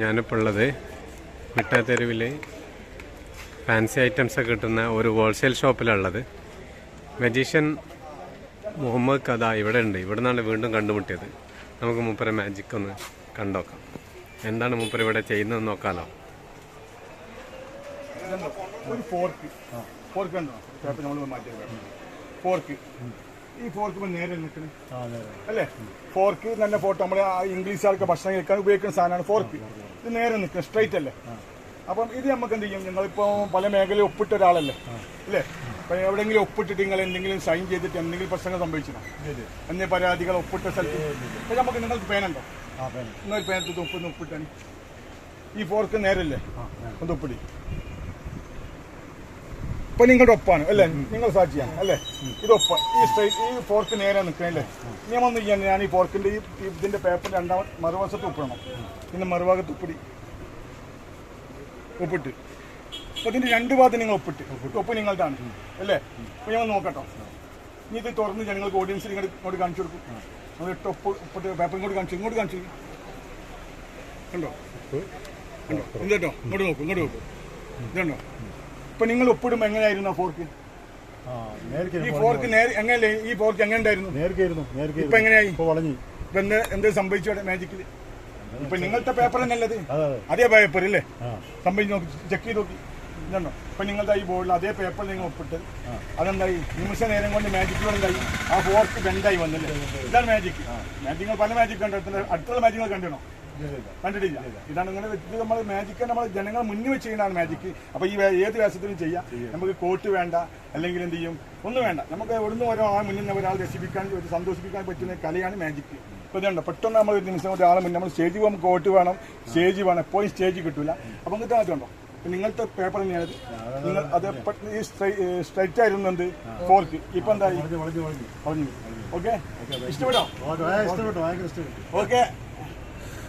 ഞാനിപ്പോൾ ഉള്ളത് മിട്ടാത്തെരുവിൽ fancy items ഒക്കെ കിട്ടുന്ന ഒരു ഹോൾസെയിൽ ഷോപ്പിലുള്ളത് മജീഷ്യൻ മുഹമ്മദ് കഥ ഇവിടെ ഉണ്ട്. ഇവിടെ നിന്നാണ് വീണ്ടും കണ്ടുമുട്ടിയത്. നമുക്ക് മൂപ്പരെ മാജിക് ഒന്ന് കണ്ടോക്കാം. എന്താണ് മൂപ്പര് ഇവിടെ ചെയ്യുന്നതെന്ന് നോക്കാലോ. ഒരു ഫോർക്ക് ഫോർക്ക് ഉണ്ടോ ചേട്ടൻ നമ്മൾ മാറ്റി ഫോർക്ക് ഈ ഫോർക്ക് നേരെ നിൽക്കണേ. അല്ലേ? ഫോർക്ക് നല്ല ഫോട്ടോ നമ്മൾ ഇംഗ്ലീഷുകാർക്ക് ഭക്ഷണം കഴിക്കാൻ ഉപയോഗിക്കുന്ന സാധനമാണ് ഫോർക്ക് ഇത് നേരെ നിൽക്കുക സ്ട്രൈറ്റ് അല്ലേ? അപ്പം ഇത് നമുക്ക് എന്ത് ചെയ്യും? നിങ്ങളിപ്പോ പല മേഖലയിൽ ഒപ്പിട്ട ഒരാളല്ലേ? അല്ലേ? അപ്പൊ എവിടെങ്കിലും ഒപ്പിട്ടിട്ട് നിങ്ങൾ എന്തെങ്കിലും സൈൻ ചെയ്തിട്ട് എന്തെങ്കിലും പ്രശ്നങ്ങൾ സംഭവിച്ചോ എന്നീ പരാതികൾ ഒപ്പിട്ട സ്ഥലത്ത്? പക്ഷെ നമുക്ക് നിങ്ങൾക്ക് പേനുണ്ടോ നിങ്ങൾ പേനത്ത് ഒപ്പിന്ന് ഒപ്പിട്ടാണ്. ഈ ഫോർക്ക് നേരല്ലേ? ഒന്ന് ഒപ്പിടി. ഇപ്പൊ നിങ്ങളുടെ ഒപ്പാണ് അല്ലേ? നിങ്ങൾ സാക്ഷിയാണ് അല്ലേ? ഇതൊപ്പ ഈ സ്ട്രൈറ്റ് ഈ ഫോർക്ക് നേരെ നിൽക്കണല്ലേ വന്നു ചെയ്യാൻ ഞാൻ ഈ ഫോർക്കിന്റെ ഈ ഇതിന്റെ പേപ്പർ രണ്ടാമത് മറുവശത്ത് ഒപ്പിടണം പിന്നെ മറുഭാഗത്ത് ഉപ്പിടി. ഒപ്പിട്ട് അപ്പൊ ഇതിന്റെ രണ്ട് ഭാഗത്ത് നിങ്ങൾ ഒപ്പിട്ട് ഒപ്പ് നിങ്ങളുടെയാണ് അല്ലേ? അപ്പൊ ഞാൻ നോക്കട്ടോ. ഇനി ഇത് തുറന്ന് ജനങ്ങൾക്ക് ഓഡിയൻസിൽ ഇങ്ങോട്ട് ഇങ്ങോട്ട് കാണിച്ചു കൊടുക്കും. നമ്മൾ ഇട്ട് ഒപ്പ് ഒപ്പിട്ട് പേപ്പർ ഇങ്ങോട്ട് കാണിച്ചു ഇങ്ങോട്ട് കാണിച്ചു കണ്ടോ? കണ്ടോ? ഇതോ ഇങ്ങോട്ട് നോക്കും ഇങ്ങോട്ട് നോക്കും. ഇതുണ്ടോ? ഇപ്പൊ നിങ്ങൾ ഒപ്പിടുമ്പോ എങ്ങനെയായിരുന്നു ആ ഫോർക്ക് ഈ ഫോർക്ക് എങ്ങനെ ഈ ഫോർക്ക് എങ്ങനെ ഉണ്ടായിരുന്നു? ഇപ്പൊ എങ്ങനെയായി? ഇപ്പൊ എന്താ എന്താ സംഭവിച്ചു മാജിക്കിൽ ഇപ്പൊ നിങ്ങളുടെ പേപ്പർ തന്നെയല്ലത് അത്? പേപ്പർ അല്ലേ? സംഭവിച്ചു നോക്കി ചെക്ക് ചെയ്ത് നോക്കി. ഇതുണ്ടോ? ഇപ്പൊ നിങ്ങളുടെ ഈ ബോർഡിൽ അതേ പേപ്പർ നിങ്ങൾ ഒപ്പിട്ട് അതെന്തായി? നിമിഷ നേരം കൊണ്ട് മാജിക്കിലൂടെ എന്തായി? ആ ഫോർക്ക് ബെൻഡായി വന്നില്ലേ? ഇതാണ് മാജിക് മാജിക് പല മാജിക് കണ്ടിട്ടുണ്ട് അടുത്തുള്ള മാജിക്കുകൾ കണ്ടിടണം കണ്ടിട്ടില്ല. ഇതാണ് ഇങ്ങനെ ഇത് നമ്മൾ മാജിക്ക് നമ്മൾ ജനങ്ങൾ മുന്നിൽ വെച്ച് ചെയ്യുന്നതാണ് മാജിക്ക് അപ്പൊ ഈ ഏത് വേഷത്തിലും ചെയ്യാം. നമുക്ക് കോട്ട് വേണ്ട. അല്ലെങ്കിൽ എന്ത് ചെയ്യും? ഒന്നും വേണ്ട. നമുക്ക് എവിടുന്ന് ഓരോ ആ മുന്നിൽ നിന്ന് ഒരാൾ രസിപ്പിക്കാൻ ഒരു സന്തോഷിപ്പിക്കാൻ പറ്റുന്ന കലയാണ് മാജിക്ക് ഇപ്പൊ ഇതുണ്ട്. പെട്ടെന്ന് നമ്മൾ ഒരു നിമിഷം ഒരാളെ മുന്നേ നമ്മൾ സ്റ്റേജ് പോകുമ്പോൾ കോട്ട് വേണം സ്റ്റേജ് വേണം. എപ്പോഴും സ്റ്റേജ് കിട്ടൂല. അപ്പൊ നിങ്ങൾക്ക് പറ്റുണ്ടോ നിങ്ങളുടെ പേപ്പർ തന്നെയാണ്. നിങ്ങൾ അത് ഈ സ്ട്രൈറ്റ് ആയിരുന്നു എന്ത്? ഫോർക്ക് ഇപ്പൊ എന്തായി? ഓക്കെ? ഇഷ്ടപ്പെട്ടു. ഓക്കെ.